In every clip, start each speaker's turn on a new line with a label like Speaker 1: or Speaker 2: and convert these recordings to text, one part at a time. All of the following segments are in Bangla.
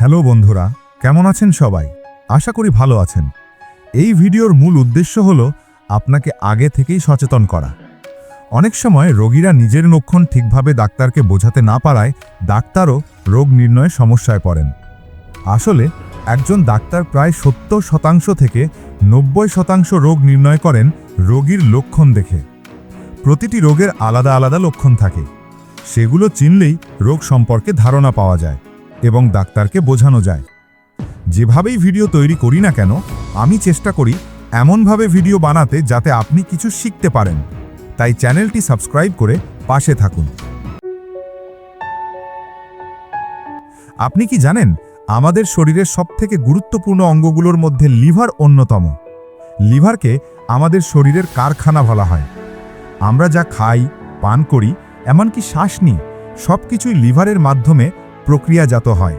Speaker 1: হ্যালো বন্ধুরা, কেমন আছেন সবাই? আশা করি ভালো আছেন। এই ভিডিওর মূল উদ্দেশ্য হলো আপনাকে আগে থেকেই সচেতন করা। অনেক সময় রোগীরা নিজের লক্ষণ ঠিকভাবে ডাক্তারকে বোঝাতে না পারায় ডাক্তারও রোগ নির্ণয়ে সমস্যায় পড়েন। আসলে একজন ডাক্তার প্রায় সত্তর শতাংশ থেকে নব্বই শতাংশ রোগ নির্ণয় করেন রোগীর লক্ষণ দেখে। প্রতিটি রোগের আলাদা আলাদা লক্ষণ থাকে। সেগুলো চিনলেই রোগ সম্পর্কে ধারণা পাওয়া যায়। এবং ডাক্তারকে বোঝানো যায়। যেভাবেই ভিডিও তৈরি করি না কেন, আমি চেষ্টা করি এমনভাবে ভিডিও বানাতে যাতে আপনি কিছু শিখতে পারেন। তাই চ্যানেলটি সাবস্ক্রাইব করে পাশে থাকুন। আপনি কি জানেন, আমাদের শরীরের সবথেকে গুরুত্বপূর্ণ অঙ্গগুলোর মধ্যে লিভার অন্যতম। লিভারকে আমাদের শরীরের কারখানা বলা হয়। আমরা যা খাই, পান করি, এমনকি শ্বাস নিই সব কিছুই লিভারের মাধ্যমে প্রক্রিয়াজাত হয়।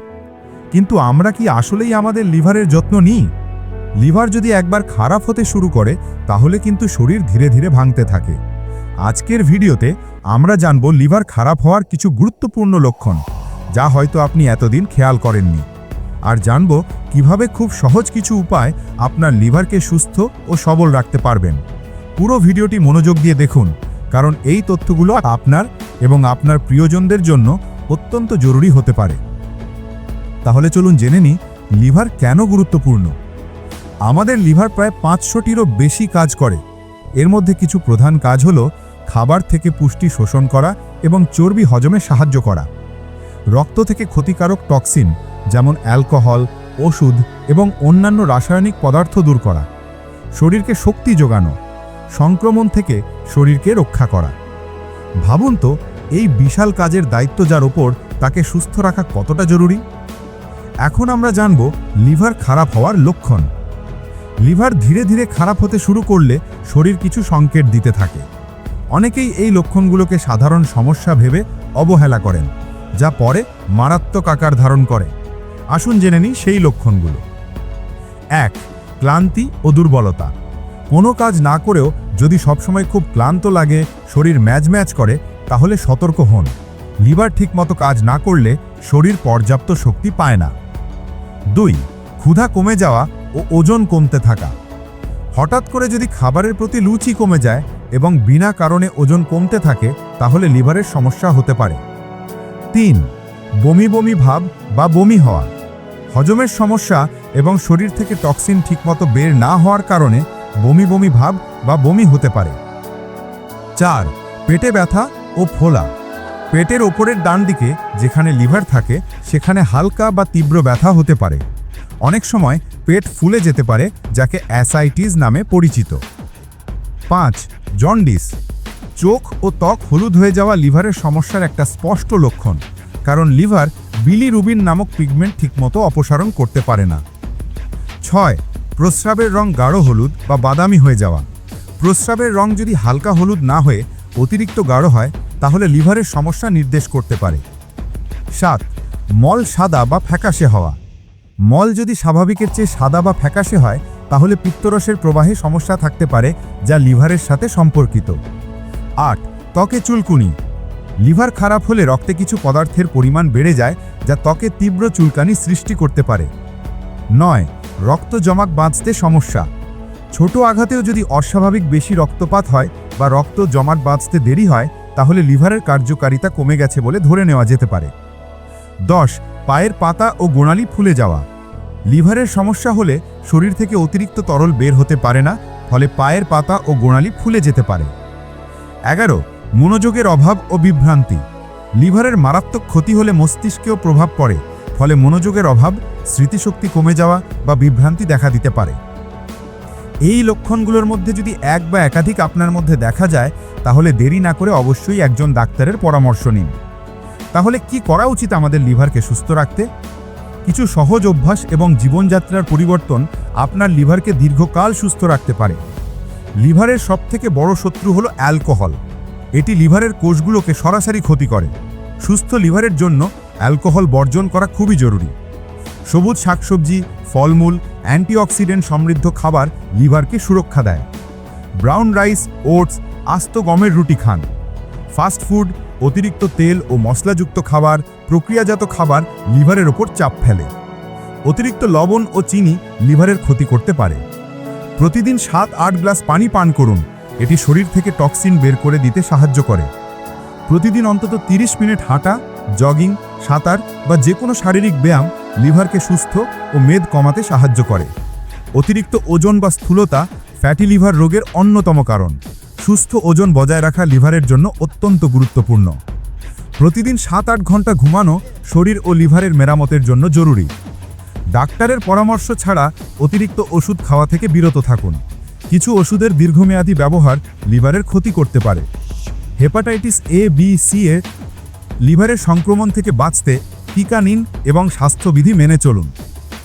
Speaker 1: কিন্তু আমরা কি আসলেই আমাদের লিভারের যত্ন নিই? লিভার যদি একবার খারাপ হতে শুরু করে, তাহলে কিন্তু শরীর ধীরে ধীরে ভাঙতে থাকে। আজকের ভিডিওতে আমরা জানব লিভার খারাপ হওয়ার কিছু গুরুত্বপূর্ণ লক্ষণ, যা হয়তো আপনি এতদিন খেয়াল করেননি। আর জানব কীভাবে খুব সহজ কিছু উপায় আপনার লিভারকে সুস্থ ও সবল রাখতে পারবেন। পুরো ভিডিওটি মনোযোগ দিয়ে দেখুন, কারণ এই তথ্যগুলো আপনার এবং আপনার প্রিয়জনদের জন্য অত্যন্ত জরুরি হতে পারে। তাহলে চলুন জেনে নিই, লিভার কেন গুরুত্বপূর্ণ? আমাদের লিভার প্রায় পাঁচশোটিরও বেশি কাজ করে। এর মধ্যে কিছু প্রধান কাজ হল খাবার থেকে পুষ্টি শোষণ করা এবং চর্বি হজমে সাহায্য করা। রক্ত থেকে ক্ষতিকারক টক্সিন, যেমন অ্যালকোহল, ওষুধ এবং অন্যান্য রাসায়নিক পদার্থ দূর করা। শরীরকে শক্তি যোগানো, সংক্রমণ থেকে শরীরকে রক্ষা করা। ভাবুন তো এই বিশাল কাজের দায়িত্ব যার ওপর তাকে সুস্থ রাখা কতটা জরুরি? এখন আমরা জানব লিভার খারাপ হওয়ার লক্ষণ। লিভার ধীরে ধীরে খারাপ হতে শুরু করলে শরীর কিছু সংকেত দিতে থাকে। অনেকেই এই লক্ষণগুলোকে সাধারণ সমস্যা ভেবে অবহেলা করেন, যা পরে মারাত্মক আকার ধারণ করে। আসুন জেনে নিই সেই লক্ষণগুলো। এক, ক্লান্তি ও দুর্বলতা। কোনো কাজ না করেও যদি সবসময় খুব ক্লান্ত লাগে, শরীর ম্যাজ ম্যাচ করে তাহলে সতর্ক হন। লিভার ঠিকমতো কাজ না করলে শরীর পর্যাপ্ত শক্তি পায় না। দুই, ক্ষুধা কমে যাওয়া ও ওজন কমতে থাকা। হঠাৎ করে যদি খাবারের প্রতি লুচি কমে যায় এবং বিনা কারণে ওজন কমতে থাকে, তাহলে লিভারের সমস্যা হতে পারে। তিন, বমি বমি ভাব বা বমি হওয়া। হজমের সমস্যা এবং শরীর থেকে টক্সিন ঠিকমতো বের না হওয়ার কারণে বমি বমি ভাব বা বমি হতে পারে। চার, পেটে ব্যথা ও ফোলা। পেটের ওপরের ডান দিকে যেখানে লিভার থাকে, সেখানে হালকা বা তীব্র ব্যথা হতে পারে। অনেক সময় পেট ফুলে যেতে পারে, যাকে অ্যাসাইটিস নামে পরিচিত। পাঁচ, জন্ডিস। চোখ ও ত্বক হলুদ হয়ে যাওয়া লিভারের সমস্যার একটা স্পষ্ট লক্ষণ, কারণ লিভার বিলিরুবিন নামক পিগমেন্ট ঠিকমতো অপসারণ করতে পারে না। ছয়, প্রস্রাবের রং গাঢ় হলুদ বা বাদামি হয়ে যাওয়া। প্রস্রাবের রং যদি হালকা হলুদ না হয়ে অতিরিক্ত গাঢ় হয় তাহলে লিভারের সমস্যা নির্দেশ করতে পারে। সাত, মল সাদা বা ফ্যাকাশে হওয়া। মল যদি স্বাভাবিকের চেয়ে সাদা বা ফ্যাকাশে হয়, তাহলে পিত্তরসের প্রবাহে সমস্যা থাকতে পারে, যা লিভারের সাথে সম্পর্কিত। আট, ত্বকে চুলকুনি। লিভার খারাপ হলে রক্তে কিছু পদার্থের পরিমাণ বেড়ে যায়, যা ত্বকে তীব্র চুলকানি সৃষ্টি করতে পারে। নয়, রক্ত জমাক বাঁচতে সমস্যা। ছোট আঘাতেও যদি অস্বাভাবিক বেশি রক্তপাত হয় বা রক্ত জমাট বাঁচতে দেরি হয় তাহলে লিভারের কার্যকারিতা কমে গেছে বলে ধরে নেওয়া যেতে পারে। দশ, পায়ের পাতা ও গোড়ালি ফুলে যাওয়া। লিভারের সমস্যা হলে শরীর থেকে অতিরিক্ত তরল বের হতে পারে না, ফলে পায়ের পাতা ও গোড়ালি ফুলে যেতে পারে। এগারো, মনোযোগের অভাব ও বিভ্রান্তি। লিভারের মারাত্মক ক্ষতি হলে মস্তিষ্কেও প্রভাব পড়ে, ফলে মনোযোগের অভাব, স্মৃতিশক্তি কমে যাওয়া বা বিভ্রান্তি দেখা দিতে পারে। এই লক্ষণগুলোর মধ্যে যদি এক বা একাধিক আপনার মধ্যে দেখা যায়, তাহলে দেরি না করে অবশ্যই একজন ডাক্তারের পরামর্শ নিন। তাহলে কি করা উচিত আমাদের লিভারকে সুস্থ রাখতে? কিছু সহজ অভ্যাস এবং জীবনযাত্রার পরিবর্তন আপনার লিভারকে দীর্ঘকাল সুস্থ রাখতে পারে। লিভারের সবথেকে বড় শত্রু হলো অ্যালকোহল। এটি লিভারের কোষগুলোকে সরাসরি ক্ষতি করে। সুস্থ লিভারের জন্য অ্যালকোহল বর্জন করা খুবই জরুরি। সবুজ শাকসবজি, ফলমূল অ্যান্টিঅক্সিডেন্ট সমৃদ্ধ খাবার লিভারকে সুরক্ষা দেয়। ব্রাউন রাইস, ওটস, আস্ত গমের রুটি খান। ফাস্ট ফুড, অতিরিক্ত তেল ও মশলাযুক্ত খাবার, প্রক্রিয়াজাত খাবার লিভারের ওপর চাপ ফেলে। অতিরিক্ত লবণ ও চিনি লিভারের ক্ষতি করতে পারে। প্রতিদিন সাত আট গ্লাস পানি পান করুন। এটি শরীর থেকে টক্সিন বের করে দিতে সাহায্য করে। প্রতিদিন অন্তত 30 মিনিট হাঁটা, জগিং, সাঁতার বা যে কোনো শারীরিক ব্যায়াম লিভারকে সুস্থ ও মেদ কমাতে সাহায্য করে। অতিরিক্ত ওজন বা স্থূলতা ফ্যাটি লিভার রোগের অন্যতম কারণ। সুস্থ ওজন বজায় রাখা লিভারের জন্য অত্যন্ত গুরুত্বপূর্ণ। প্রতিদিন সাত আট ঘণ্টা ঘুমানো শরীর ও লিভারের মেরামতের জন্য জরুরি। ডাক্তারের পরামর্শ ছাড়া অতিরিক্ত ওষুধ খাওয়া থেকে বিরত থাকুন। কিছু ওষুধের দীর্ঘমেয়াদী ব্যবহার লিভারের ক্ষতি করতে পারে। হেপাটাইটিস এ বি সি এ লিভারের সংক্রমণ থেকে বাঁচতে টিকা নিন এবং স্বাস্থ্যবিধি মেনে চলুন।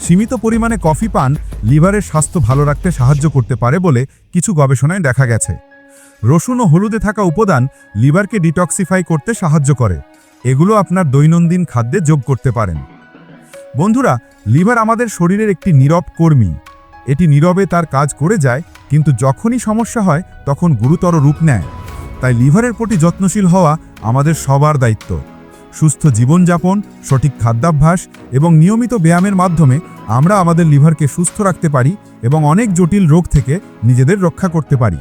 Speaker 1: সীমিত পরিমাণে কফি পান লিভারের স্বাস্থ্য ভালো রাখতে সাহায্য করতে পারে বলে কিছু গবেষণায় দেখা গেছে। রসুন ও হলুদে থাকা উপাদান লিভারকে ডিটক্সিফাই করতে সাহায্য করে। এগুলো আপনার দৈনন্দিন খাদ্যে যোগ করতে পারেন। বন্ধুরা, লিভার আমাদের শরীরের একটি নীরব কর্মী। এটি নীরবে তার কাজ করে যায়, কিন্তু যখনই সমস্যা হয়, তখন গুরুতর রূপ নেয়। তাই লিভারের প্রতি যত্নশীল হওয়া আমাদের সবার দায়িত্ব। সুস্থ জীবনযাপন, সঠিক খাদ্যাভ্যাস এবং নিয়মিত ব্যায়ামের মাধ্যমে আমরা আমাদের লিভারকে সুস্থ রাখতে পারি এবং অনেক জটিল রোগ থেকে নিজেদের রক্ষা করতে পারি।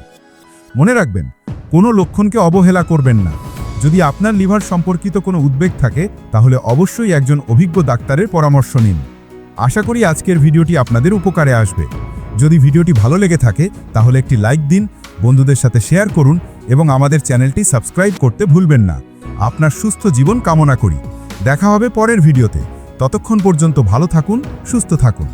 Speaker 1: মনে রাখবেন, কোনো লক্ষণকে অবহেলা করবেন না। যদি আপনার লিভার সম্পর্কিত কোনো উদ্বেগ থাকে, তাহলে অবশ্যই একজন অভিজ্ঞ ডাক্তারের পরামর্শ নিন। আশা করি আজকের ভিডিওটি আপনাদের উপকারে আসবে। যদি ভিডিওটি ভালো লেগে থাকে, তাহলে একটি লাইক দিন, বন্ধুদের সাথে শেয়ার করুন এবং আমাদের চ্যানেলটি সাবস্ক্রাইব করতে ভুলবেন না। আপনার সুস্থ জীবন কামনা করি। দেখা হবে পরের ভিডিওতে। ততক্ষণ পর্যন্ত ভালো থাকুন, সুস্থ থাকুন।